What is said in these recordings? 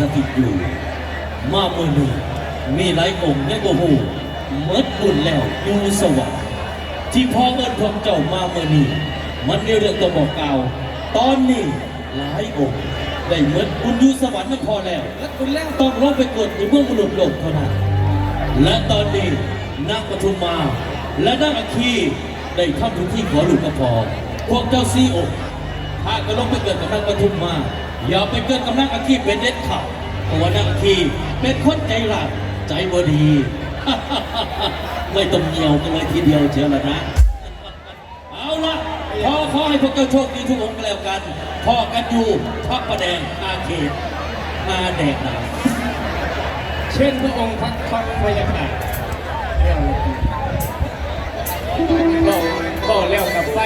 สถิตอยู่ มาเมื่อนี้มีหลายองค์ยังโอ้โหเมิดบุญแล้วอยู่สวรรค์ที่พ่อเอิญพวกเจ้ามาเมื่อนี้มันมีเรื่องต้องบอกกล่าว ตอนนี้หลายองค์ได้เมิดบุญอยู่สวรรค์ไม่พอแล้วแล้วคุณแล้วต้องลงไปเกิดในเมืองมนุษย์โลกเท่านั้นและตอนนี้นางปทุมมา และนางอัคคีได้ทำพิธีขอหลุดกระพอพวกเจ้าซีอกถ้าก็ลงไปเกิดกับนางปทุมมา อย่าไปเกิดกับนางอัคคีเป็นเด็ดขาดเพราะว่านางอัคคีเป็นคนใจร้ายใจบดี ไม่ต้องเหนียวกันเลยทีเดียวเชียวละนะ เอาละขอขอให้พวกเจ้าโชคดีทุกองค์ก็แล้วกันพอกันอยู่พักประแดงอาเขตอาแดกหนาวเช่นพระองค์พักคอนพยาค่ะเราก็แล้วกับไฟ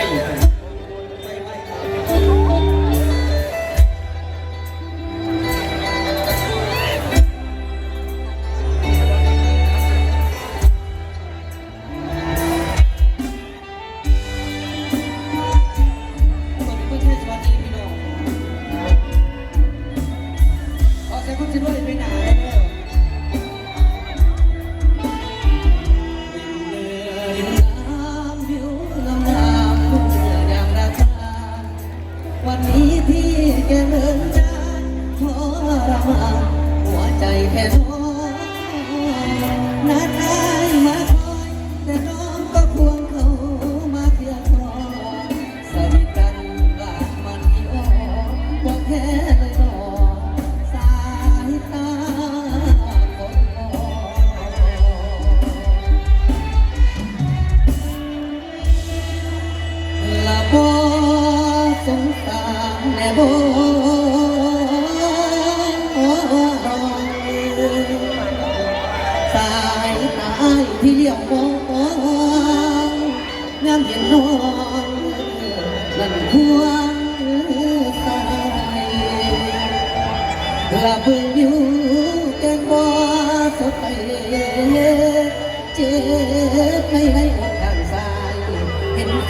ข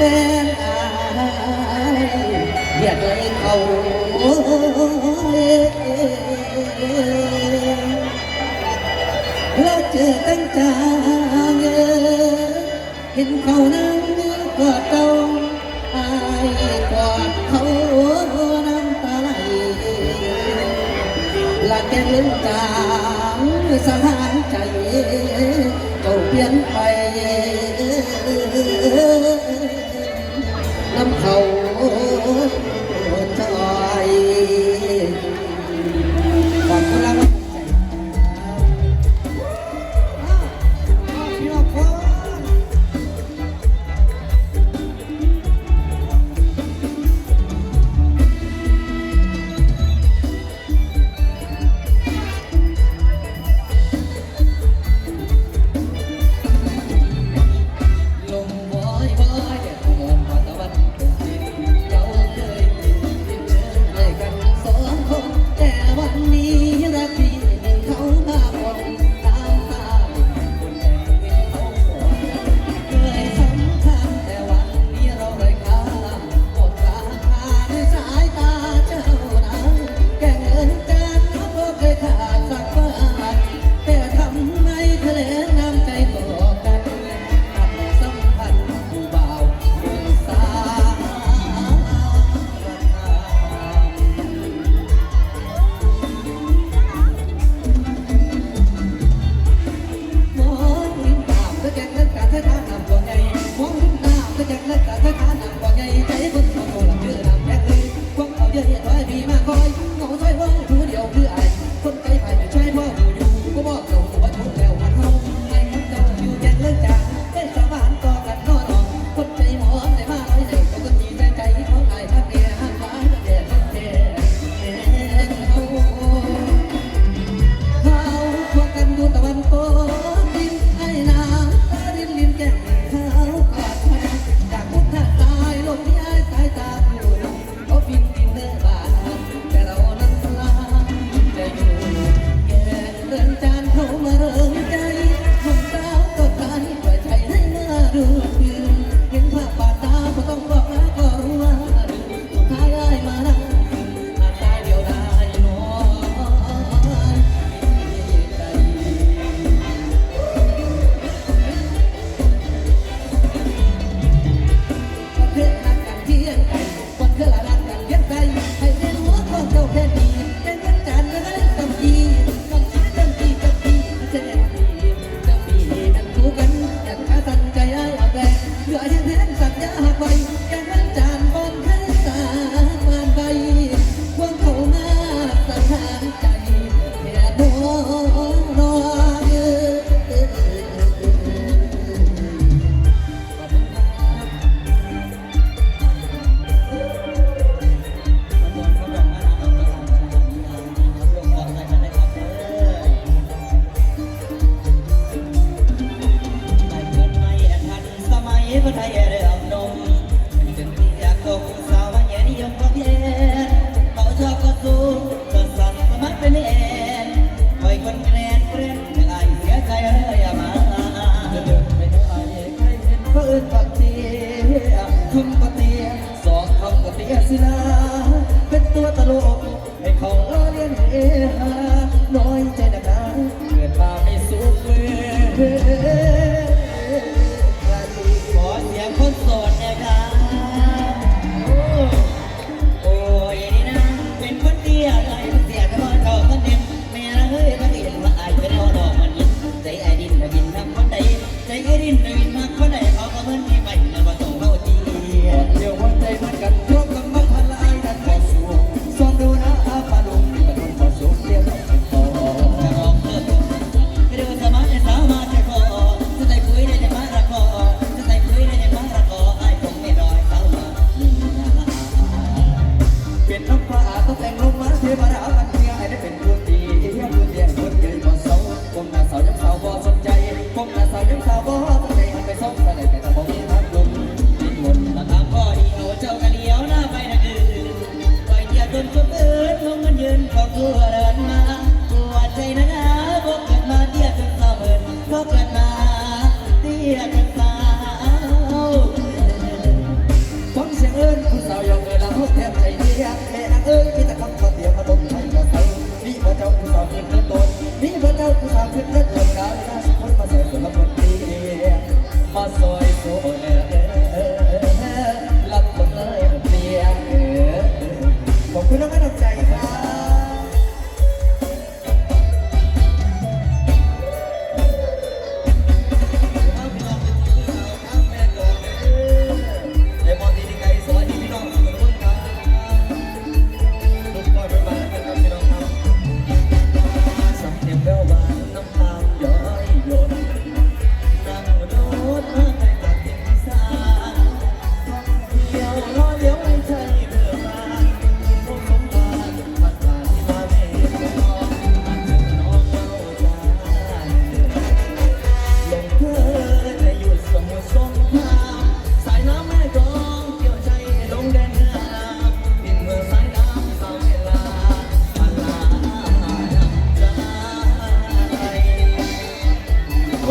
แฟนอายเรียกเลยเขาแล้วเจอกันจางเห็นเขานั่งกอดเก่าอายกอดเขาน้ำตาไหลละแกลืมจางสถานใจเจ้าเปลี่ยนไป ปักเตียคุณปักเตียสองคำปักเตียสิลาเป็นตัวตลกให้ของล้อเลียนเอฮาน้อยใจ Yeah.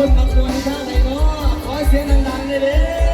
คนบางคนข้างไหนเนาะขอเสียงดังๆเลยเด้